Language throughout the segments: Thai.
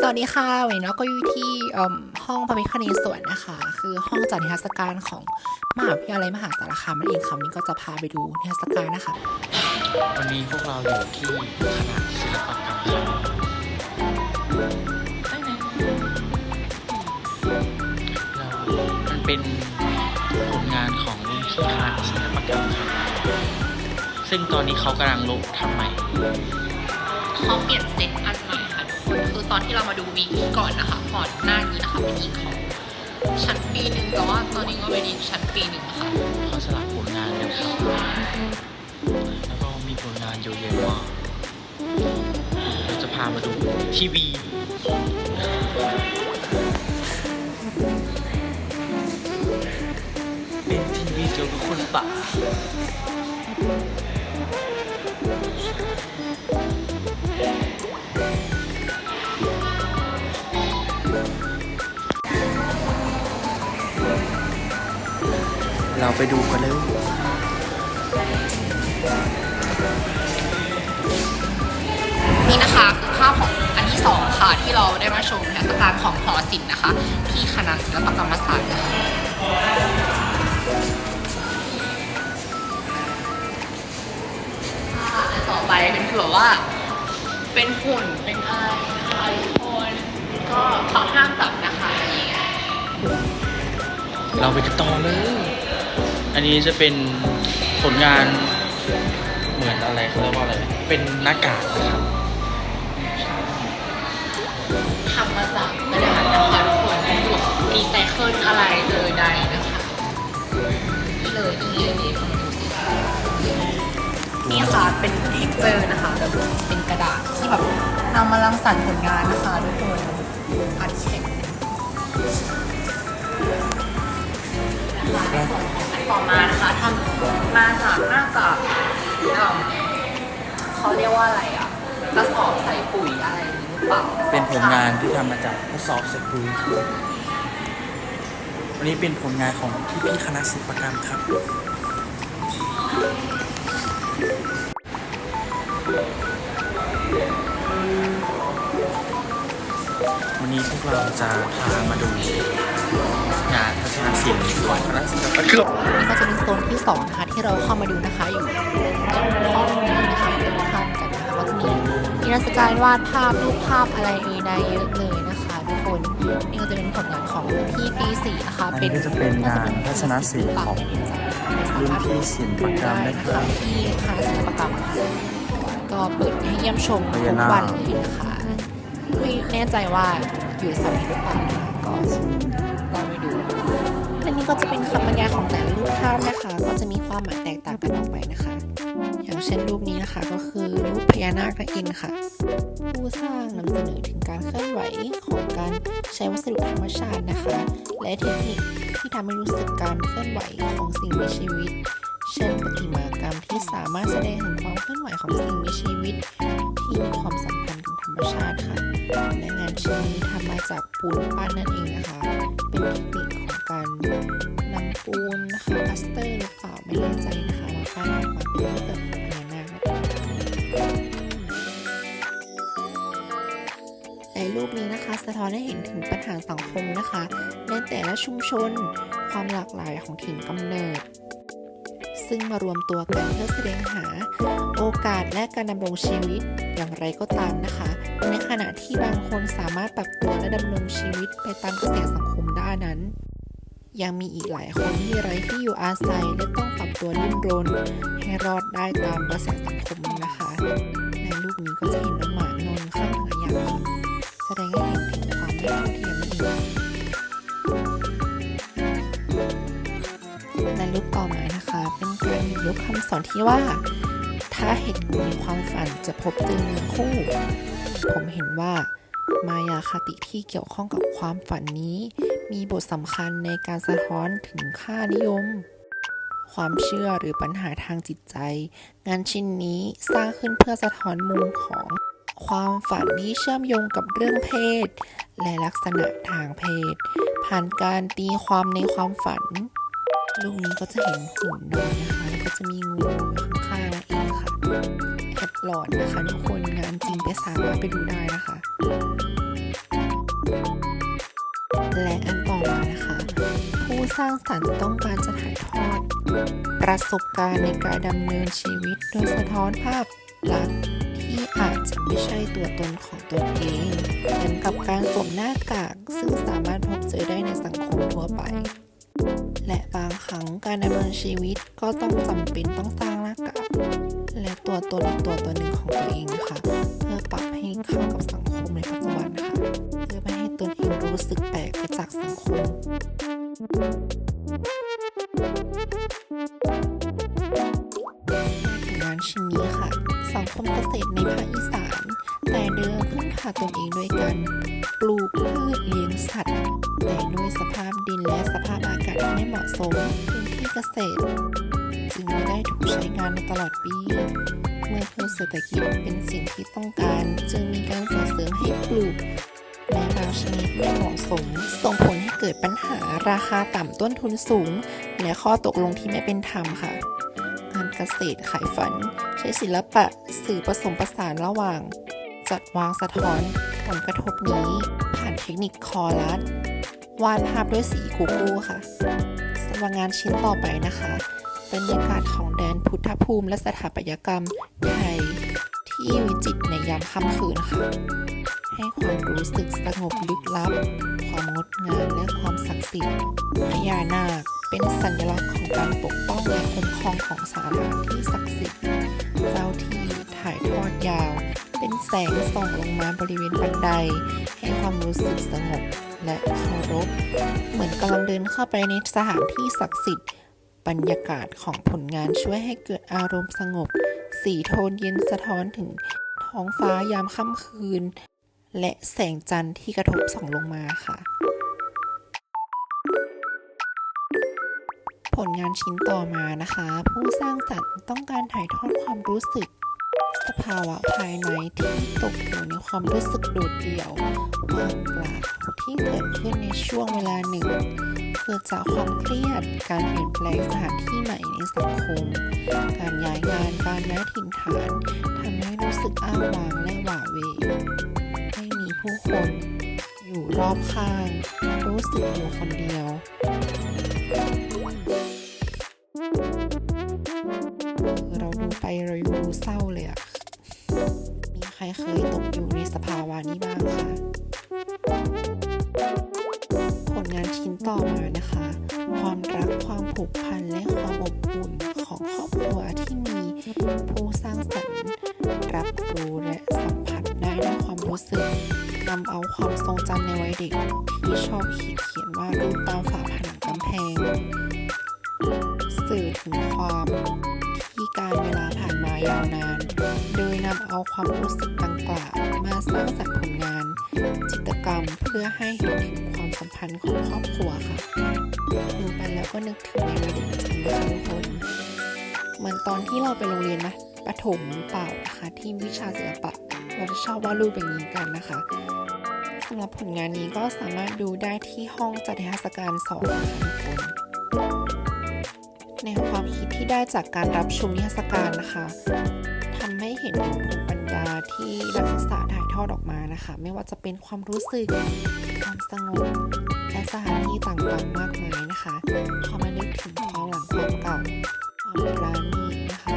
สวัสดีค่ะ วันนี้เราก็อยู่ที่เอิ่มห้องพระพิคเนศวรนะคะ คือห้องจัดนิทรรศการของมหาวิทยาลัยมหาสารคามนั่นเองค่ะวันนี้ก็จะพาไปดูนิทรรศการนะคะวันนี้พวกเราอยู่ที่คณะศิลปกรรมครับเรามันเป็นผลงานของรุ่นพี่คณะศิลปกรรมครับซึ่งตอนนี้เขากำลังลบทำใหม่เขาเปลี่ยนเซตอันใหม่ คือตอนที่เรามาดูวีดีก่อนนะคะก่อนหน้านี้นะคะเป็นวีคของชั้นปีหนึ่งแต่ว่าตอนนี้ก็เป็นอีกชั้นปีหนึ่งค่ะเขาสลับผลงานกันครับแล้วก็มีผลงานเยอะแยะมากเราจะพามาดูทีวีเป็นทีวีเกี่ยวกับคนป่า เราไปดูกันเลยนี่นะคะคือภาพของอันที่สองค่ะที่เราได้มาชมนิทรรศการของหอศิลป์นะคะ ที่คณะศิลปกรรมศาสตร์นะคะอ่าอันต่อไปเป็นคือแบบว่า เป็นหุ่นเป็นอะไรนะคะทุกคนก็เขาห้ามจับนะคะอันนี้เราไปกันต่อเลย อันนี้จะเป็นผลงานเหมือนอะไรเขาเรียกว่าอะไร เป็นหน้ากากนะครับทำมาจากกระดาษนะคะทุกคนมีไซเคิลอะไรเลยใดนะคะนี่เลยนี่เลยนี่คุณดูสินี่ค่ะเป็นเท็กเจอร์นะคะแบบเป็นกระดาษที่แบบนำมารังสรรค์ผลงานนะคะทุกคนอัดแข็ค มาจากน่าจะเอิ่มเขาเรียกว่าอะไรอะกระสอบใส่ปุ๋ยอะไรอย่างนี้หรือเปล่าเป็นผลงานที่ทำมาจากทดสอบเสร็จปุยวันนี้เป็นผลงานของพี่พี่ๆคณะศิลปกรรมครับ วันนี้พวกเราจะพามาดู งานทัศนศิลป์ของคณะศิลปกรรมนี่ก็จะเป็นโซนที่สองนะคะที่เราเข้ามาดูนะคะอยู่ห้องนี้นะคะตรงข้ามกันนะคะก็จะมีนิทรรศการวาดภาพรูปภาพอะไรเอ่ยใดเยอะเลยนะคะทุกคนนี่ก็จะเป็นผลงานของรุ่นพี่ปีสี่นะคะอันนี้ก็จะเป็นงานทัศนศิลป์ของรุ่นพี่ศิลปกรรมได้นะนะครัคะบที่คณะศิลปกรรมค่ะก็เปิดให้เยี่ยมชมพทุญากนาควันเลยนะคะไม่แน่ใจว่าอยู่เสาร์นี้หรือเปล่านะคะก็ลองไปดูอั นี่ก็จะเป็นคำบรรยายของแต่ละรูปภาพนะคะ ก็จะมีความหมายแตกต่างกันออกไปนะคะ อย่างเช่นรูปนี้นะคะก็คือรูปพญานาคนั่นค่ะ ผู้สร้างนำเสนอถึงการเคลื่อนไหวของการใช้วัสดุธรรมชาตินะคะ และเทคนิคที่ทำให้รู้สึกการเคลื่อนไหวของสิ่งมีชีวิต เช่นประติมากรรมที่สามารถแสดงถึงความเคลื่อนไหวของสิ่งมีชีวิต ที่มีความสัมพันธ์กับธรรมชาติค่ะและงานชิ้นนี้ทำมาจากปูนปั้นนั่นเองนะคะ เป็นเทคนิค การนำปูนนะคะพลาสเตอร์หรือเปล่าไม่แน่ใจนะคะมาปั้นออกมาเป็นรูปแบบของพญานาคนั่นเองในรูปนี้นะคะ สะท้อนให้เห็นถึงปัญหาสังคมนะคะ ในแต่ละชุมชนความหลากหลายของถิ่นกำเนิด ซึ่งมารวมตัวกันเพื่อแสดงหาโอกาสและการดำรงชีวิตอย่างไรก็ตามนะคะ ในขณะที่บางคนสามารถปรับตัวและดำรงชีวิตไปตามกระแสสังคมได้นั้น ยังมีอีกหลายคนที่ไร้ที่อยู่อาศัยและต้องปรับตัวดิ้นรน ให้รอดได้ตามกระแสสังคมนะคะ ในรูปนี้ก็จะเห็นน้องหมานอนข้างขยะแสดงให้เห็นถึงความไม่เท่าเทียมนั่นเองในรูปต่อมานะคะ เป็นการหยิบยกคำสอนที่ว่า ถ้าเห็นงูในความฝันจะพบเจอเนื้อคู่ ผมเห็นว่ามายาคติที่เกี่ยวข้องกับความฝันนี้ มีบทสำคัญในการสะท้อนถึงค่านิยม ความเชื่อหรือปัญหาทางจิตใจ งานชิ้นนี้สร้างขึ้นเพื่อสะท้อนมุมของความฝันที่เชื่อมโยงกับเรื่องเพศ และลักษณะทางเพศ ผ่านการตีความในความฝันรูปนี้ก็จะเห็นหุ่นนอนนะคะก็จะมีงูข้างๆนั่นเองค่ะแอบหลอนนะคะทุกคนงานจริงไปสามารถไปดูได้นะคะ สร้างสรรค์ต้องการจะถ่ายทอด ประสบการณ์ในการดำเนินชีวิตโดยสะท้อนภาพลักษณ์ที่อาจจะไม่ใช่ตัวตนของตัวเองเหมือนกับการสวมหน้ากากซึ่งสามารถพบเจอได้ในสังคมทั่วไป และบางครั้งการดำเนินชีวิตก็ต้องจำเป็นต้องสร้างหน้ากากและตัวตนอีกตัวตนหนึ่งของตัวเองนะคะเพื่อปรับให้เข้ากับสังคมในปัจจุบันค่ะเพื่อไม่ให้ตนเองรู้สึกแปลกไปจากสังคม งานชิ้นนี้ค่ะ สังคมเกษตรในภาคอีสาน แต่เดิมพึ่งพาตนเองด้วยกันปลูกพืชเลี้ยงสัตว์ แต่ด้วยสภาพดินและสภาพอากาศที่ไม่เหมาะสมพื้นที่เกษตร จึงไม่ได้ถูกใช้งานในตลอดปี เมื่อพืชเศรษฐกิจเป็นสิ่งที่ต้องการ จึงมีการส่งเสริมให้ปลูก แม้บางชนิดไม่เหมาะสม ส่งผลให้เกิดปัญหาราคาต่ำต้นทุนสูง และข้อตกลงที่ไม่เป็นธรรมค่ะการเกษตรขายฝัน ใช้ศิลปะสื่อผสมผสานระหว่าง จัดวางสะท้อนผลกระทบนี้ ผ่านเทคนิคคอรัสวาดภาพด้วยสีกูกูค่ะสำหรับงานชิ้นต่อไปนะคะบรรยากาศของแดนพุทธภูมิและสถาปัตยกรรมไทยที่วิจิตรในยามค่ำคืนค่ะ ให้ความรู้สึกสงบลึกลับ ความงดงามและความศักดิ์สิทธิ์พญานาคเป็นสัญลักษณ์ของการปกป้องและคุ้มครองของสถานที่ศักดิ์สิทธิ์เจ้าที่ถ่ายทอดยาว เป็นแสงส่องลงมาบริเวณบันได ให้ความรู้สึกสงบและเคารพ เหมือนกำลังเดินเข้าไปในสถานที่ศักดิ์สิทธิ์บรรยากาศของผลงานช่วยให้เกิดอารมณ์สงบ สีโทนเย็นสะท้อนถึงท้องฟ้ายามค่ำคืน และแสงจันทร์ที่กระทบส่องลงมาค่ะ ผลงานชิ้นต่อมานะคะ ผู้สร้างสรรค์ต้องการถ่ายทอดความรู้สึก สภาวะภายในที่ตกอยู่ในความรู้สึกโดดเดี่ยวว่างเปล่าที่เกิดขึ้นในช่วงเวลาหนึ่งเกิดจากความเครียด การเปลี่ยนแปลงสถานที่ใหม่ในสังคม การย้ายงาน การย้ายถิ่นฐานทำให้รู้สึกอ้างว้างและหวาเว ผู้คน อยู่รอบข้าง รู้สึกอยู่คนเดียวเราดูไปเราดูเศร้าเลยอะมีใครเคยตกอยู่ในสภาวะนี้บ้างคะผลงานชิ้นต่อมานะคะ ความรักความผูกพันและความอบอุ่นของครอบครัวที่มีผู้สร้างสรรค์ นำเอาความทรงจำในวัยเด็ก ที่ชอบเขีดเขียนว่าดรูปตามฝาผนังกำแพง สื่อถึงความที่การเวลาผ่านมายาวนาน โดยนำเอาความรู้สึกดังกล่าวมาสร้างสรรค์ผลงาน จิตรกรรมเพื่อให้เห็นถึงความสัมพันธ์ของครอบครัวค่ะดูไปแล้วก็นึกถึงในวัยเด็กจริงๆนะคะทุกคนเหมือนตอนที่เราไปโรงเรียนนะประถมเปล่านะคะที่วิชาศิลปะเราจะชอบวาดรูปอย่างนี้กันนะคะำหรับผลงานนี้ก็สามารถดูได้ที่ห้องจัดนิทรรศการสองคนในความคิดที่ได้จากการรับชมนิทรรศการนะคะทำให้เห็นถึงภูมิปัญญาที่นักศึกษาถ่ายทอดออกมานะคะ ไม่ว่าจะเป็นความรู้สึก ความสงบและสถานที่ต่างๆมากมายนะคะเขามานึกถึงความหลังความเก่าความปราณีนะคะ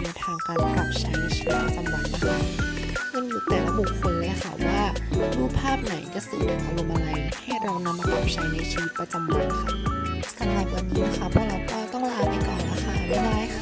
แนวทางการปรับใช้ในชีวิตประจำวันนะคะาพไหนก็สื่อถึงอารมณ์อะไร ให้เรานำมาปรับใช้ในชีวิตประจำวันค่ะสำหรับวันนี้นะคะพวกเราก็ต้องลาไปก่อนแล้วค่ะบ๊ายบายค่ะ